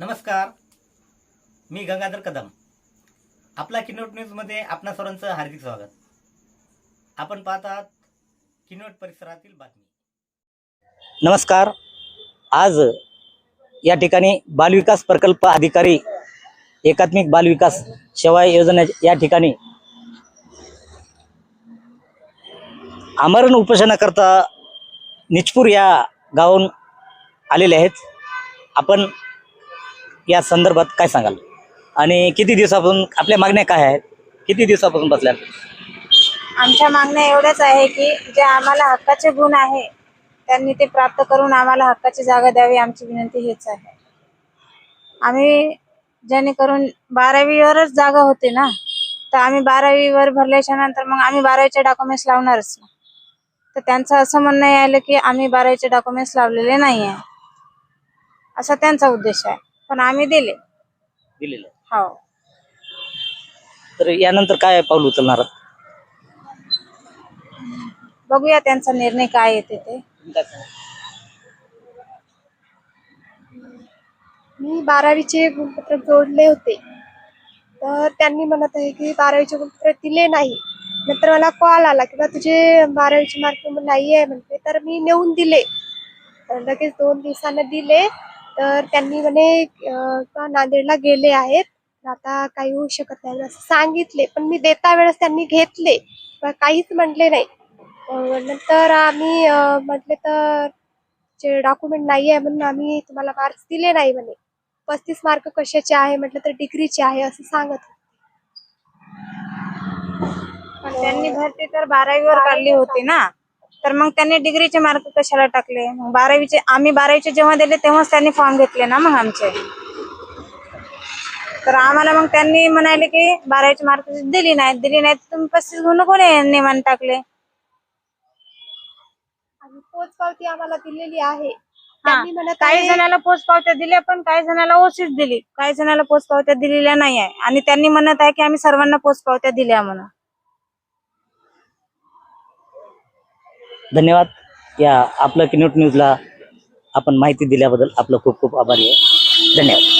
नमस्कार. मी गंगाधर कदम. आपला किनोट न्यूजमध्ये आपणा सर्वांचं हार्दिक स्वागत. आपण पाहत आहात किनोट परिसरातील बातमी. नमस्कार. आज या ठिकाणी बालविकास प्रकल्प अधिकारी एकात्मिक बालविकास सेवा योजना या ठिकाणी आमरण उपोषणाकरता निचपूर या गावून आलेले आहेत. आपण या संदर्भात काय सांगाल? आणि किती दिवसापासून आपल्या मागण्या काय आहेत? किती दिवसापासून बसल्या आमच्या मागण्या एवढ्याच आहे की जे आम्हाला हक्काचे गुण आहे त्यांनी ते प्राप्त करून आम्हाला हक्काची जागा द्यावी आमची विनंती हेच आहे. आम्ही जेणेकरून बारावीवरच जागा होते ना तर आम्ही बारावीवर भरल्याच्या नंतर मग आम्ही बारावीचे डॉक्युमेंट्स लावणारच ना. तर त्यांचं असं म्हणणं यायलं की आम्ही बारावीचे डॉक्युमेंट्स लावलेले नाही आहे असा त्यांचा उद्देश आहे. पण आम्ही दिले. दिलेलं. हो. तर यानंतर काय पाऊल उचलणार आहात? बघूया त्यांचा निर्णय काय येते ते मी बारावीचे गुणपत्र जोडले होते. तर त्यांनी म्हणत आहे की बारावीचे गुणपत्र दिले नाही. नंतर मला कॉल आला की बा तुझे बारावीचे मार्क नाही आहे म्हणते. तर मी नेऊन दिले. तर लगेच दोन दिवसानं दिले. तर त्यांनी म्हणे नांदेडला गेले आहेत? आता काही होऊ शकत नाही. असं सांगितले. पण मी देता वेळेस त्यांनी घेतले. पण काहीच म्हटले नाही. नंतर आम्ही म्हटले तर जे डॉक्युमेंट नाही आहे म्हणून आम्ही तुम्हाला मार्क्स दिले नाही म्हणे. पस्तीस मार्क कशाचे आहे? म्हटलं तर डिग्रीचे आहे असं सांगत त्यांनी भरती तर बारावीवर काढली होती ना? तर मग त्यांनी डिग्रीचे मार्क कशाला टाकले? मग बारावीचे आम्ही बारावीचे जेव्हा दिले तेव्हाच त्यांनी फॉर्म घेतले ना मग आमचे. तर आम्हाला मग त्यांनी म्हणाले की बारावीचे मार्क दिली नाहीत दिली नाहीत तुम्ही पस्तीस गुण कोणी नियमान टाकले? आणि पोच पावती आम्हाला दिलेली आहे. त्यांनी म्हणत काही आहे जणाला पोच पावत्या दिल्या पण काही जणाला ओसीच दिली. काही जणाला पोच पावत्या दिलेल्या नाही आहे. आणि त्यांनी म्हणत आहे की आम्ही सर्वांना पोच पावत्या दिल्या म्हणून. धन्यवाद. या आपलं किनोट न्यूजला आपण माहिती दिल्याबद्दल आपलं खूप खूप आभारी आहे. धन्यवाद.